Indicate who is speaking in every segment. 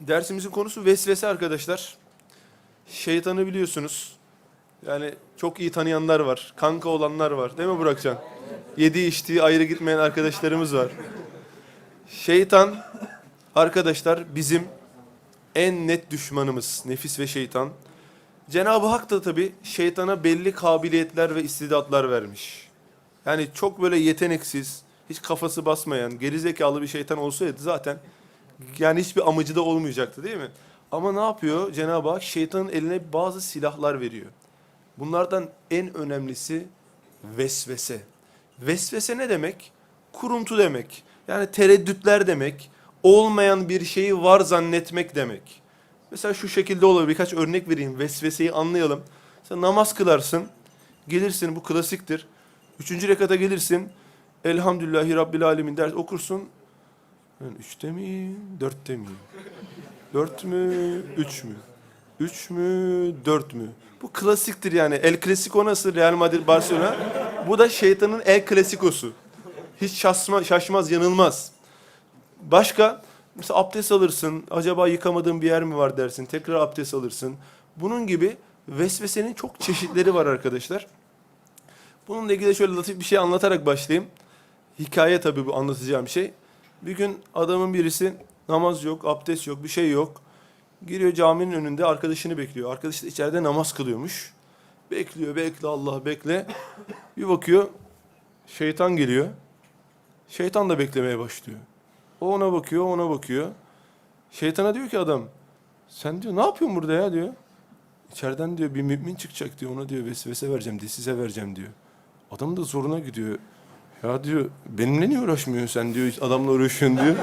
Speaker 1: Dersimizin konusu vesvese arkadaşlar. Şeytanı biliyorsunuz. Yani çok iyi tanıyanlar var. Kanka olanlar var. Değil mi Burakcan? Yedi içtiği ayrı gitmeyen arkadaşlarımız var. Şeytan arkadaşlar bizim en net düşmanımız. Nefis ve şeytan. Cenab-ı Hak da tabii şeytana belli kabiliyetler ve istidatlar vermiş. Yani çok böyle yeteneksiz, hiç kafası basmayan, gerizekalı bir şeytan olsaydı zaten yani hiçbir amacı da olmayacaktı değil mi? Ama ne yapıyor? Cenab-ı Hak şeytanın eline bazı silahlar veriyor. Bunlardan en önemlisi vesvese. Vesvese ne demek? Kuruntu demek. Yani tereddütler demek. Olmayan bir şeyi var zannetmek demek. Mesela şu şekilde olur. Birkaç örnek vereyim. Vesveseyi anlayalım. Sen namaz kılarsın. Gelirsin bu klasiktir. Üçüncü rekata gelirsin. Elhamdülillahi Rabbil Alemin ders okursun. Ben üçte miyim, dörtte miyim? Dört mü, üç mü? Üç mü, dört mü? Bu klasiktir yani. El Clasico nasıl Real Madrid Barcelona? Bu da şeytanın El Clasico'su. Hiç şaşma, şaşmaz, yanılmaz. Başka? Mesela abdest alırsın. Acaba yıkamadığın bir yer mi var dersin. Tekrar abdest alırsın. Bunun gibi vesvesenin çok çeşitleri var arkadaşlar. Bununla ilgili şöyle latif bir şey anlatarak başlayayım. Hikaye tabii bu anlatacağım şey. Bir gün adamın birisi namaz yok, abdest yok, bir şey yok. Giriyor caminin önünde arkadaşını bekliyor. Arkadaş da içeride namaz kılıyormuş. Bekliyor, bekle Allah bekle. Bir bakıyor şeytan geliyor. Şeytan da beklemeye başlıyor. O ona bakıyor, ona bakıyor. Şeytana diyor ki adam, sen diyor ne yapıyorsun burada ya diyor. İçeriden diyor bir mümin çıkacak diyor, ona diyor vesvese vereceğim, size vereceğim diyor. Adam da zoruna gidiyor. Ya diyor benimle niye uğraşmıyorsun sen diyor adamla uğraşıyorsun diyor.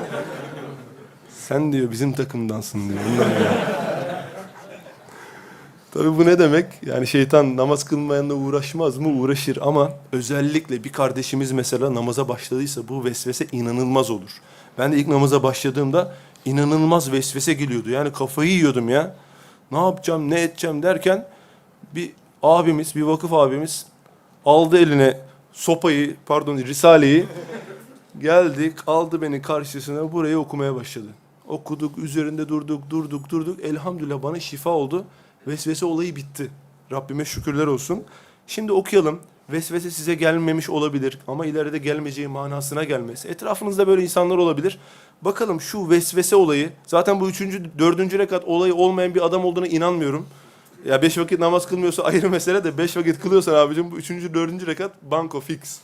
Speaker 1: Sen diyor bizim takımdansın diyor. Diyor. Tabii bu ne demek? Yani şeytan namaz kılmayanla uğraşmaz mı? Uğraşır ama özellikle bir kardeşimiz mesela namaza başladıysa bu vesvese inanılmaz olur. Ben de ilk namaza başladığımda inanılmaz vesvese geliyordu. Yani kafayı yiyordum ya. Ne yapacağım, ne edeceğim derken bir abimiz, bir vakıf abimiz aldı eline sopayı, pardon risaleyi. Geldik, aldı beni karşısına burayı okumaya başladı. Okuduk, üzerinde durduk, durduk, durduk. Elhamdülillah bana şifa oldu. Vesvese olayı bitti. Rabbime şükürler olsun. Şimdi okuyalım. Vesvese size gelmemiş olabilir ama ileride gelmeyeceği manasına gelmez. Etrafınızda böyle insanlar olabilir. Bakalım şu vesvese olayı, zaten bu üçüncü, dördüncü rekat olayı olmayan bir adam olduğuna inanmıyorum. Ya beş vakit namaz kılmıyorsa ayrı mesele de beş vakit kılıyorsan abicim bu üçüncü, dördüncü rekat banko fix.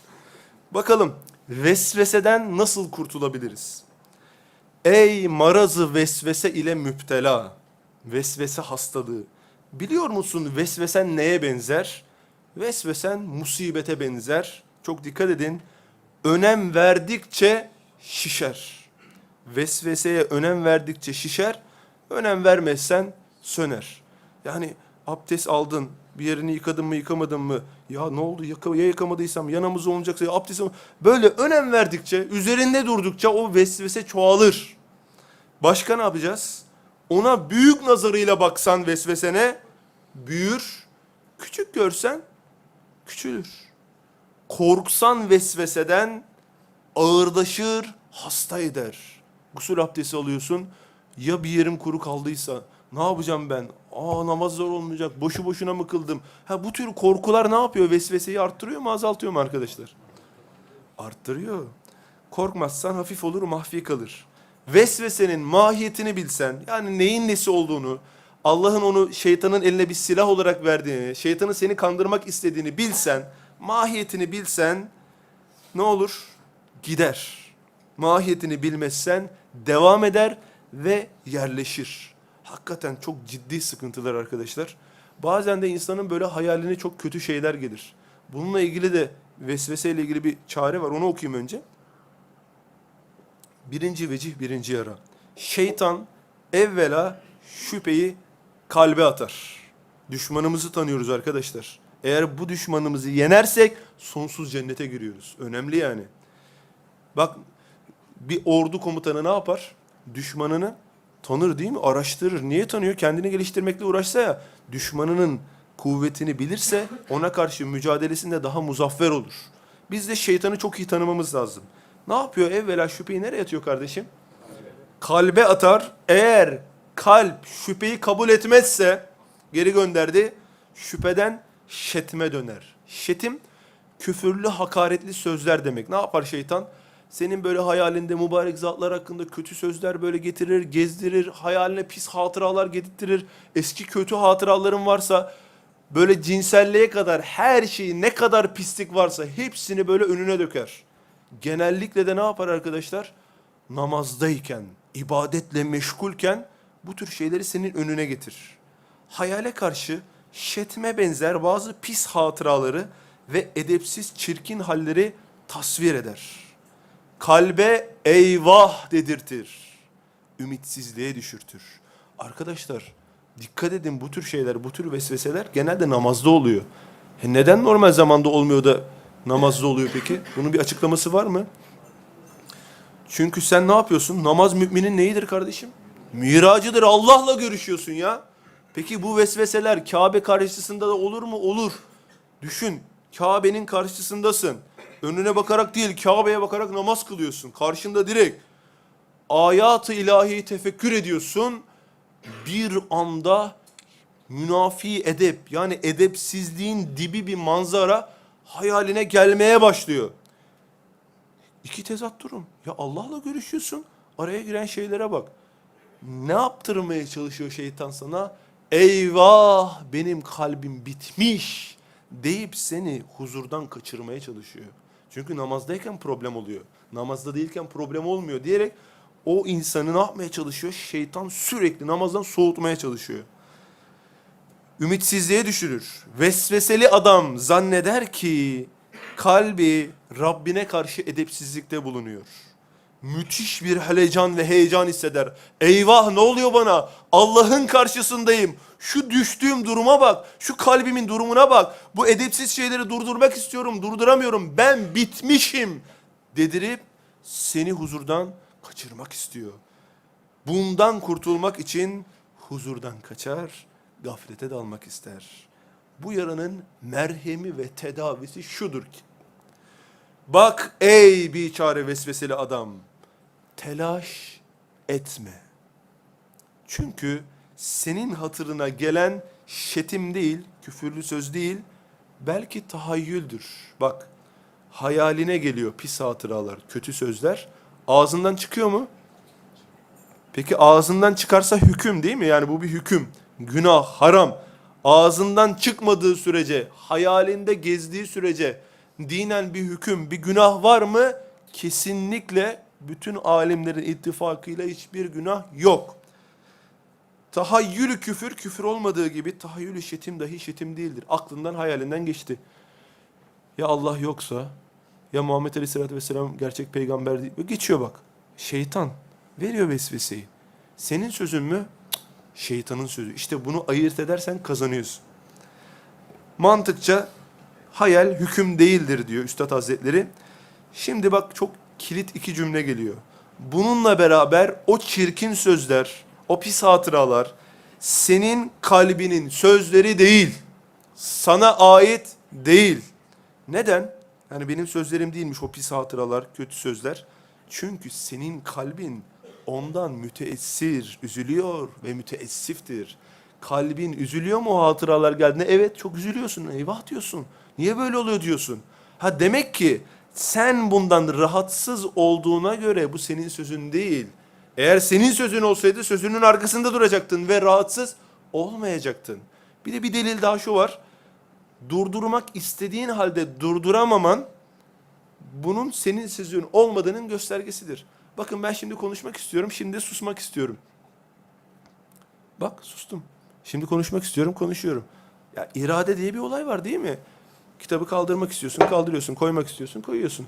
Speaker 1: Bakalım vesveseden nasıl kurtulabiliriz? Ey marazı vesvese ile müptela, vesvese hastalığı. Biliyor musun vesvesen neye benzer? Vesvesen musibete benzer. Çok dikkat edin. Önem verdikçe şişer. Vesveseye önem verdikçe şişer. Önem vermezsen söner. Yani abdest aldın, bir yerini yıkadın mı yıkamadın mı? Ya ne oldu Yıka, ya yıkamadıysam ya namaz olmayacaksa ya abdest Böyle önem verdikçe, üzerinde durdukça o vesvese çoğalır. Başka ne yapacağız? Ona büyük nazarıyla baksan vesvesene büyür. Küçük görsen küçülür. Korksan vesveseden ağırlaşır, hasta eder. Gusül abdesti alıyorsun. Ya bir yerim kuru kaldıysa ne yapacağım ben? Aa namaz zor olmayacak. Boşu boşuna mı kıldım? Ha bu tür korkular ne yapıyor? Vesveseyi arttırıyor mu, azaltıyor mu arkadaşlar? Arttırıyor. Korkmazsan hafif olur, mahfi kalır. Vesvesenin mahiyetini bilsen, yani neyin nesi olduğunu, Allah'ın onu şeytanın eline bir silah olarak verdiğini, şeytanın seni kandırmak istediğini bilsen, mahiyetini bilsen ne olur? Gider. Mahiyetini bilmezsen devam eder ve yerleşir. Hakikaten çok ciddi sıkıntılar arkadaşlar. Bazen de insanın böyle hayaline çok kötü şeyler gelir. Bununla ilgili de vesveseyle ilgili bir çare var. Onu okuyayım önce. Birinci vecih, birinci yara. Şeytan evvela şüpheyi kalbe atar. Düşmanımızı tanıyoruz arkadaşlar. Eğer bu düşmanımızı yenersek sonsuz cennete giriyoruz. Önemli yani. Bak bir ordu komutanı ne yapar? Düşmanını tanır değil mi? Araştırır. Niye tanıyor? Kendini geliştirmekle uğraşsa ya. Düşmanının kuvvetini bilirse ona karşı mücadelesinde daha muzaffer olur. Biz de şeytanı çok iyi tanımamız lazım. Ne yapıyor? Evvela şüpheyi nereye atıyor kardeşim? Kalbe atar. Eğer kalp şüpheyi kabul etmezse geri gönderdi. Şüpheden şetme döner. Şetim küfürlü hakaretli sözler demek. Ne yapar şeytan? Senin böyle hayalinde mübarek zatlar hakkında kötü sözler böyle getirir, gezdirir, hayaline pis hatıralar getirtirir. Eski kötü hatıraların varsa böyle cinselliğe kadar her şeyi ne kadar pislik varsa hepsini böyle önüne döker. Genellikle de ne yapar arkadaşlar? Namazdayken, ibadetle meşgulken bu tür şeyleri senin önüne getirir. Hayale karşı şetme benzer bazı pis hatıraları ve edepsiz çirkin halleri tasvir eder. Kalbe eyvah dedirtir. Ümitsizliğe düşürtür. Arkadaşlar dikkat edin bu tür şeyler, bu tür vesveseler genelde namazda oluyor. E neden normal zamanda olmuyor da namazda oluyor peki? Bunun bir açıklaması var mı? Çünkü sen ne yapıyorsun? Namaz müminin neyidir kardeşim? Miracıdır. Allah'la görüşüyorsun ya. Peki bu vesveseler Kabe karşısında da olur mu? Olur. Düşün. Kabe'nin karşısındasın. Önüne bakarak değil, Kabe'ye bakarak namaz kılıyorsun. Karşında direkt ayat-ı ilahiyi tefekkür ediyorsun. Bir anda münafi edep yani edepsizliğin dibi bir manzara hayaline gelmeye başlıyor. İki tezat durum. Ya Allah'la görüşüyorsun. Araya giren şeylere bak. Ne yaptırmaya çalışıyor şeytan sana? Eyvah benim kalbim bitmiş deyip seni huzurdan kaçırmaya çalışıyor. Çünkü namazdayken problem oluyor. Namazda değilken problem olmuyor diyerek o insanı ne yapmaya çalışıyor? Şeytan sürekli namazdan soğutmaya çalışıyor. Ümitsizliğe düşürür. Vesveseli adam zanneder ki kalbi Rabbine karşı edepsizlikte bulunuyor. Müthiş bir heyecan ve heyecan hisseder. Eyvah ne oluyor bana? Allah'ın karşısındayım. Şu düştüğüm duruma bak. Şu kalbimin durumuna bak. Bu edepsiz şeyleri durdurmak istiyorum. Durduramıyorum. Ben bitmişim. Dedirip seni huzurdan kaçırmak istiyor. Bundan kurtulmak için huzurdan kaçar, gaflete dalmak ister. Bu yaranın merhemi ve tedavisi şudur ki, Bak ey biçare vesveseli adam, telaş etme. Çünkü senin hatırına gelen şetim değil, küfürlü söz değil, belki tahayyüldür. Bak, hayaline geliyor pis hatıralar, kötü sözler. Ağzından çıkıyor mu? Peki ağzından çıkarsa hüküm değil mi? Yani bu bir hüküm. Günah, haram. Ağzından çıkmadığı sürece, hayalinde gezdiği sürece dinen bir hüküm, bir günah var mı? Kesinlikle bütün alimlerin ittifakıyla hiçbir günah yok. Tahayyülü küfür, küfür olmadığı gibi tahayyülü şetim dahi şetim değildir. Aklından, hayalinden geçti. Ya Allah yoksa, ya Muhammed Aleyhisselatü Vesselam gerçek peygamber değil. Geçiyor bak. Şeytan veriyor vesveseyi. Senin sözün mü? Şeytanın sözü. İşte bunu ayırt edersen kazanıyorsun. Mantıkça hayal hüküm değildir diyor Üstad Hazretleri. Şimdi bak çok kilit iki cümle geliyor. Bununla beraber o çirkin sözler, o pis hatıralar senin kalbinin sözleri değil. Sana ait değil. Neden? Yani benim sözlerim değilmiş o pis hatıralar, kötü sözler. Çünkü senin kalbin ondan müteessir, üzülüyor ve müteessiftir. Kalbin üzülüyor mu o hatıralar geldiğinde? Evet çok üzülüyorsun. Eyvah diyorsun. Niye böyle oluyor diyorsun. Ha demek ki sen bundan rahatsız olduğuna göre bu senin sözün değil. Eğer senin sözün olsaydı sözünün arkasında duracaktın ve rahatsız olmayacaktın. Bir de bir delil daha şu var. Durdurmak istediğin halde durduramaman bunun senin sözün olmadığının göstergesidir. Bakın ben şimdi konuşmak istiyorum, şimdi susmak istiyorum. Bak sustum. Şimdi konuşmak istiyorum, konuşuyorum. Ya irade diye bir olay var değil mi? Kitabı kaldırmak istiyorsun, kaldırıyorsun. Koymak istiyorsun, koyuyorsun.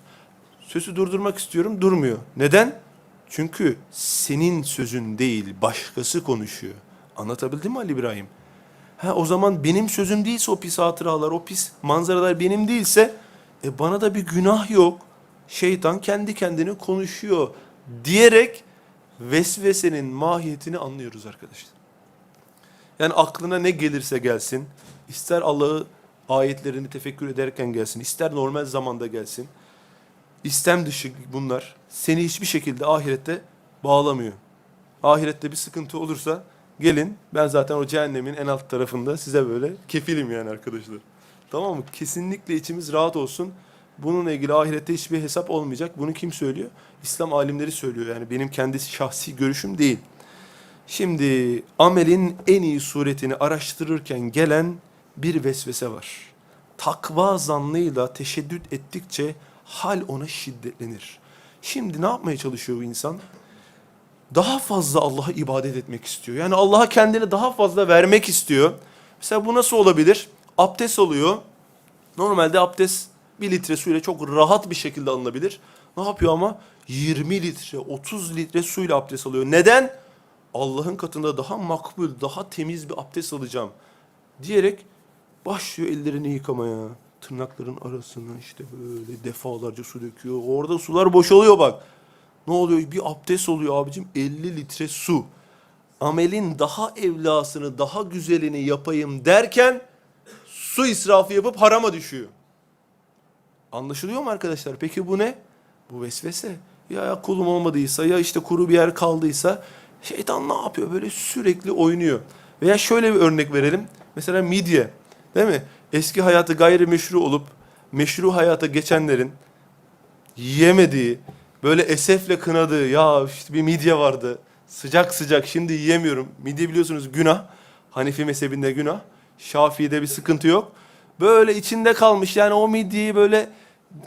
Speaker 1: Sözü durdurmak istiyorum, durmuyor. Neden? Çünkü senin sözün değil, başkası konuşuyor. Anlatabildim mi Ali İbrahim? Ha o zaman benim sözüm değilse o pis hatıralar, o pis manzaralar benim değilse e bana da bir günah yok. Şeytan kendi kendine konuşuyor diyerek vesvesenin mahiyetini anlıyoruz arkadaşlar. Yani aklına ne gelirse gelsin, ister Allah'ı ayetlerini tefekkür ederken gelsin, ister normal zamanda gelsin, istem dışı bunlar seni hiçbir şekilde ahirette bağlamıyor. Ahirette bir sıkıntı olursa Gelin ben zaten o cehennemin en alt tarafında size böyle kefilim yani arkadaşlar. Tamam mı? Kesinlikle içimiz rahat olsun. Bununla ilgili ahirette hiçbir hesap olmayacak. Bunu kim söylüyor? İslam alimleri söylüyor. Yani benim kendi şahsi görüşüm değil. Şimdi amelin en iyi suretini araştırırken gelen bir vesvese var. Takva zannıyla teşeddüt ettikçe hal ona şiddetlenir. Şimdi ne yapmaya çalışıyor bu insan? Daha fazla Allah'a ibadet etmek istiyor. Yani Allah'a kendini daha fazla vermek istiyor. Mesela bu nasıl olabilir? Abdest alıyor. Normalde abdest bir litre suyla çok rahat bir şekilde alınabilir. Ne yapıyor ama? 20 litre, 30 litre suyla abdest alıyor. Neden? Allah'ın katında daha makbul, daha temiz bir abdest alacağım diyerek başlıyor ellerini yıkamaya. Tırnakların arasına işte böyle defalarca su döküyor. Orada sular boşalıyor bak. Ne oluyor? Bir abdest oluyor abicim 50 litre su. Amelin daha evlasını, daha güzelini yapayım derken su israfı yapıp harama düşüyor. Anlaşılıyor mu arkadaşlar? Peki bu ne? Bu vesvese. Ya, kulum olmadıysa ya işte kuru bir yer kaldıysa şeytan ne yapıyor? Böyle sürekli oynuyor. Veya şöyle bir örnek verelim. Mesela midye. Değil mi? Eski hayatı gayrimeşru olup meşru hayata geçenlerin yiyemediği, böyle esefle kınadığı ya işte bir midye vardı. Sıcak sıcak şimdi yiyemiyorum. Midye biliyorsunuz günah. Hanefi mezhebinde günah. Şafii'de bir sıkıntı yok. Böyle içinde kalmış yani o midyeyi böyle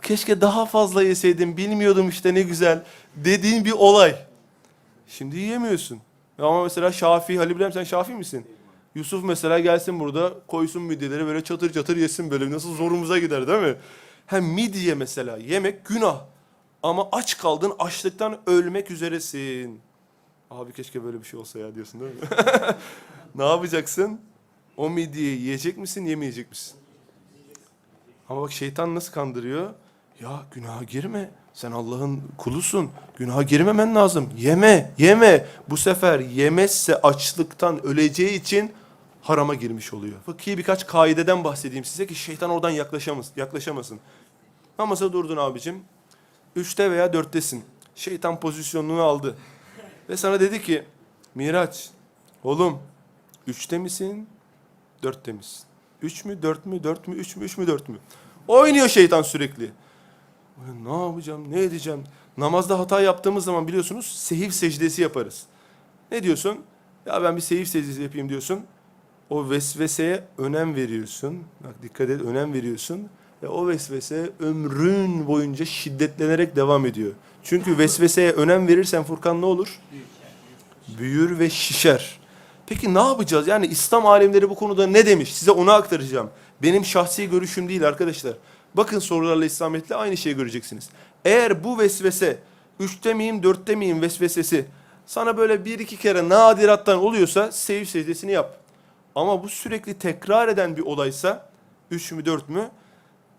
Speaker 1: keşke daha fazla yeseydim bilmiyordum işte ne güzel dediğin bir olay. Şimdi yiyemiyorsun. Ama mesela Şafii, Halil İbrahim sen Şafii misin? Yusuf mesela gelsin burada koysun midyeleri böyle çatır çatır yesin böyle nasıl zorumuza gider değil mi? Hem midye mesela yemek günah. Ama aç kaldın açlıktan ölmek üzeresin. Abi keşke böyle bir şey olsa ya diyorsun değil mi? ne yapacaksın? O midyeyi yiyecek misin yemeyecek misin? Ama bak şeytan nasıl kandırıyor? Ya günaha girme. Sen Allah'ın kulusun. Günaha girmemen lazım. Yeme, yeme. Bu sefer yemezse açlıktan öleceği için harama girmiş oluyor. Fıkhi birkaç kaideden bahsedeyim size ki şeytan oradan yaklaşamaz, yaklaşamasın. Namaza durdun abicim. Üçte veya dörttesin. Şeytan pozisyonunu aldı. Ve sana dedi ki Miraç oğlum üçte misin dörtte misin? Üç mü dört mü dört mü üç mü üç mü dört mü? Oynuyor şeytan sürekli. Ne yapacağım ne edeceğim? Namazda hata yaptığımız zaman biliyorsunuz sehiv secdesi yaparız. Ne diyorsun? Ya ben bir sehiv secdesi yapayım diyorsun. O vesveseye önem veriyorsun. Bak dikkat et önem veriyorsun. Ve o vesvese ömrün boyunca şiddetlenerek devam ediyor. Çünkü vesveseye önem verirsen Furkan ne olur? Büyür ve şişer. Peki ne yapacağız? Yani İslam alimleri bu konuda ne demiş? Size onu aktaracağım. Benim şahsi görüşüm değil arkadaşlar. Bakın sorularla İslamiyet'le aynı şeyi göreceksiniz. Eğer bu vesvese, üçte miyim, dörtte miyim vesvesesi sana böyle bir iki kere nadirattan oluyorsa sev secdesini yap. Ama bu sürekli tekrar eden bir olaysa, üç mü dört mü,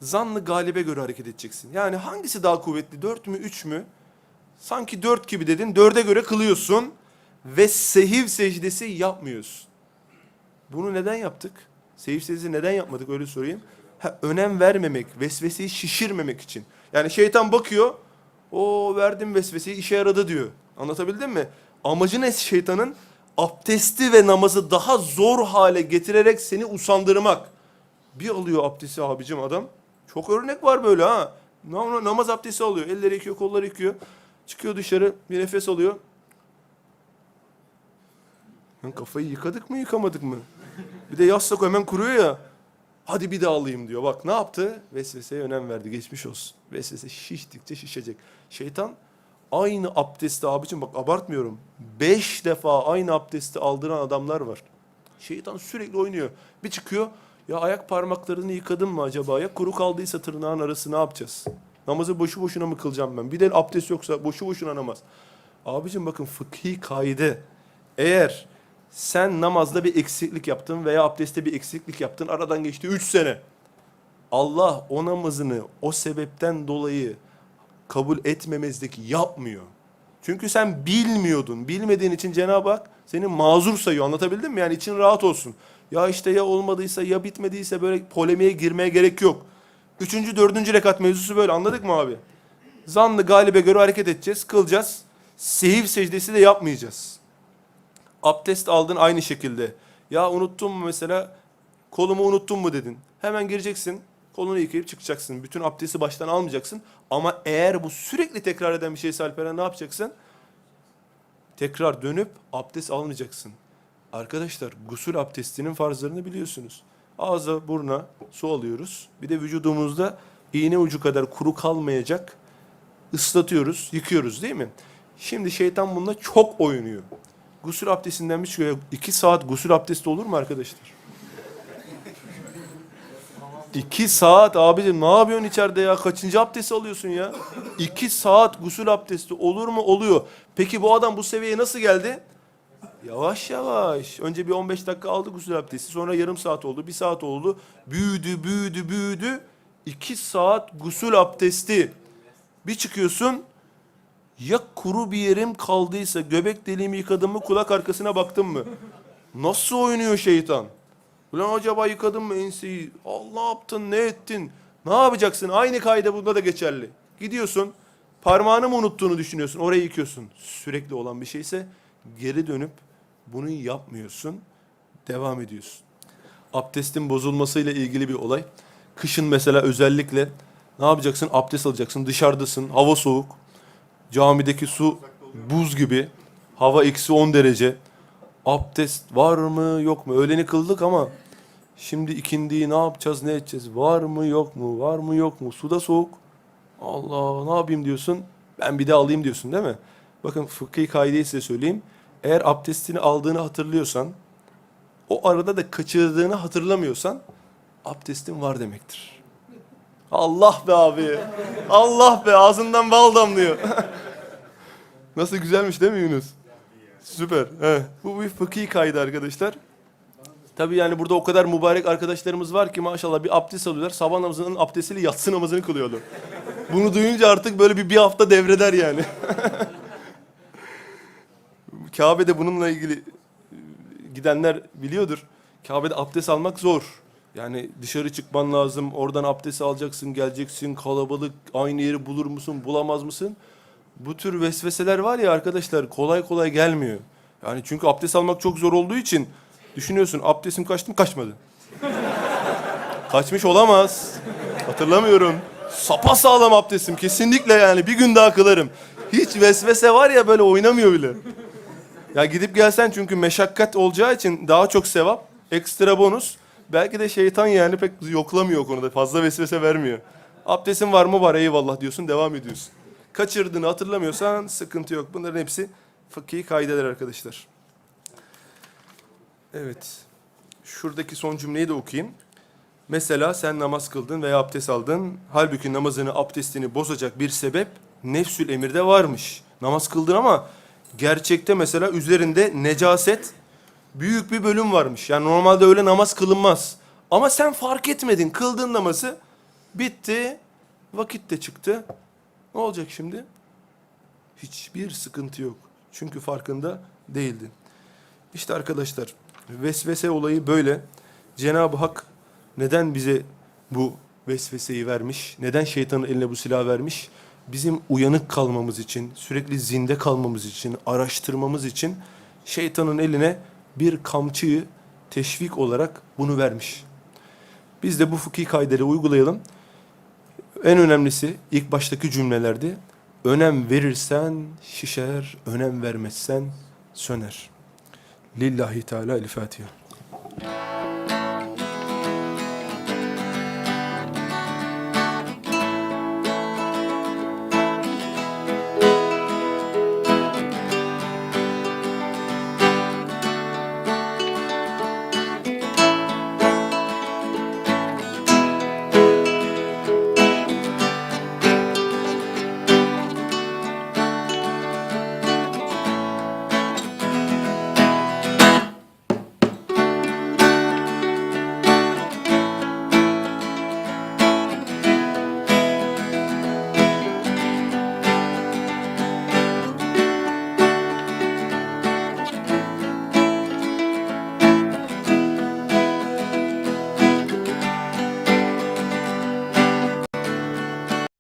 Speaker 1: zannı galibe göre hareket edeceksin. Yani hangisi daha kuvvetli, dört mü üç mü? Sanki dört gibi dedin, dörde göre kılıyorsun ve sehiv secdesi yapmıyorsun. Bunu neden yaptık? Sehiv secdesi neden yapmadık öyle sorayım. Ha, önem vermemek, vesveseyi şişirmemek için. Yani şeytan bakıyor, o verdim vesveseyi işe yaradı diyor. Anlatabildim mi? Amacı ne şeytanın? Abdesti ve namazı daha zor hale getirerek seni usandırmak. Bir alıyor abdesti abicim adam. Çok örnek var böyle ha. Nam- Namaz abdesti alıyor. Elleri yıkıyor, kolları yıkıyor. Çıkıyor dışarı, bir nefes alıyor. Lan kafayı yıkadık mı yıkamadık mı? Bir de yassak hemen kuruyor ya. Hadi bir daha alayım diyor. Bak ne yaptı? Vesveseye önem verdi. Geçmiş olsun. Vesvese şiştikçe şişecek. Şeytan aynı abdesti abicim bak abartmıyorum. Beş defa aynı abdesti aldıran adamlar var. Şeytan sürekli oynuyor. Bir çıkıyor. Ya ayak parmaklarını yıkadın mı acaba? Ya kuru kaldıysa tırnağın arası ne yapacağız? Namazı boşu boşuna mı kılacağım ben? Bir de abdest yoksa boşu boşuna namaz. Abicim bakın fıkhi kaide. Eğer sen namazda bir eksiklik yaptın veya abdestte bir eksiklik yaptın. Aradan geçti 3 sene. Allah o namazını o sebepten dolayı kabul etmemezdeki yapmıyor. Çünkü sen bilmiyordun. Bilmediğin için Cenab-ı Hak seni mazur sayıyor. Anlatabildim mi? Yani için rahat olsun. Ya işte ya olmadıysa ya bitmediyse böyle polemiğe girmeye gerek yok. Üçüncü, dördüncü rekat mevzusu böyle. Anladık mı abi? Zanlı galibe göre hareket edeceğiz, kılacağız. Sehiv secdesi de yapmayacağız. Abdest aldın aynı şekilde. Ya unuttun mu mesela kolumu unuttun mu dedin. Hemen gireceksin. Kolunu yıkayıp çıkacaksın. Bütün abdesti baştan almayacaksın. Ama eğer bu sürekli tekrar eden bir şeyse Alperen ne yapacaksın? Tekrar dönüp abdest almayacaksın. Arkadaşlar gusül abdestinin farzlarını biliyorsunuz. Ağza, burna su alıyoruz. Bir de vücudumuzda iğne ucu kadar kuru kalmayacak ıslatıyoruz, yıkıyoruz değil mi? Şimdi şeytan bununla çok oynuyor. Gusül abdestinden bir çıkıyor. İki saat gusül abdesti olur mu arkadaşlar? İki saat abicim ne yapıyorsun içeride ya? Kaçıncı abdesti alıyorsun ya? İki saat gusül abdesti olur mu? Oluyor. Peki bu adam bu seviyeye nasıl geldi? Yavaş yavaş. Önce bir 15 dakika aldı gusül abdesti. Sonra yarım saat oldu, bir saat oldu. Büyüdü, büyüdü, büyüdü. İki saat gusül abdesti. Bir çıkıyorsun, ya kuru bir yerim kaldıysa, göbek deliğimi yıkadım mı, kulak arkasına baktım mı? Nasıl oynuyor şeytan? Ulan acaba yıkadın mı enseyi? Allah yaptın, ne ettin? Ne yapacaksın? Aynı kayda bunda da geçerli. Gidiyorsun, parmağını mı unuttuğunu düşünüyorsun, orayı yıkıyorsun. Sürekli olan bir şeyse geri dönüp bunu yapmıyorsun, devam ediyorsun. Abdestin bozulmasıyla ilgili bir olay. Kışın mesela özellikle ne yapacaksın? Abdest alacaksın, dışarıdasın, hava soğuk. Camideki su buz gibi. Hava eksi 10 derece. Abdest var mı yok mu? Öğleni kıldık ama şimdi ikindiyi ne yapacağız ne edeceğiz? Var mı yok mu? Var mı yok mu? Suda soğuk. Allah ne yapayım diyorsun? Ben bir de alayım diyorsun değil mi? Bakın fıkhi kaideyi size söyleyeyim. Eğer abdestini aldığını hatırlıyorsan, o arada da kaçırdığını hatırlamıyorsan abdestin var demektir. Allah be abi. Allah be ağzından bal damlıyor. Nasıl güzelmiş değil mi Yunus? Süper. He. Bu bir fıkhi kaydı arkadaşlar. Tabii yani burada o kadar mübarek arkadaşlarımız var ki maşallah bir abdest alıyorlar. Sabah namazının abdestiyle yatsı namazını kılıyorlar. Bunu duyunca artık böyle bir, bir hafta devreder yani. Kabe'de bununla ilgili gidenler biliyordur. Kabe'de abdest almak zor. Yani dışarı çıkman lazım, oradan abdest alacaksın, geleceksin, kalabalık, aynı yeri bulur musun, bulamaz mısın? Bu tür vesveseler var ya arkadaşlar kolay kolay gelmiyor. Yani çünkü abdest almak çok zor olduğu için düşünüyorsun abdestim kaçtı mı? Kaçmadı. Kaçmış olamaz. Hatırlamıyorum. Sapa sağlam abdestim kesinlikle yani bir gün daha kılarım. Hiç vesvese var ya böyle oynamıyor bile. Ya gidip gelsen çünkü meşakkat olacağı için daha çok sevap, ekstra bonus. Belki de şeytan yani pek yoklamıyor o konuda. Fazla vesvese vermiyor. Abdestin var mı var eyvallah diyorsun devam ediyorsun. Kaçırdığını hatırlamıyorsan sıkıntı yok. Bunların hepsi fıkhi kaideler arkadaşlar. Evet. Şuradaki son cümleyi de okuyayım. Mesela sen namaz kıldın veya abdest aldın. Halbuki namazını, abdestini bozacak bir sebep nefsül emirde varmış. Namaz kıldın ama gerçekte mesela üzerinde necaset büyük bir bölüm varmış. Yani normalde öyle namaz kılınmaz. Ama sen fark etmedin. Kıldın namazı. Bitti. Vakit de çıktı. Ne olacak şimdi? Hiçbir sıkıntı yok. Çünkü farkında değildin. İşte arkadaşlar vesvese olayı böyle. Cenab-ı Hak neden bize bu vesveseyi vermiş? Neden şeytanın eline bu silahı vermiş? Bizim uyanık kalmamız için, sürekli zinde kalmamız için, araştırmamız için şeytanın eline bir kamçıyı teşvik olarak bunu vermiş. Biz de bu fıkhi kaideleri uygulayalım. En önemlisi ilk baştaki cümlelerde önem verirsen şişer, önem vermezsen söner. Lillahi Teala El Fatiha.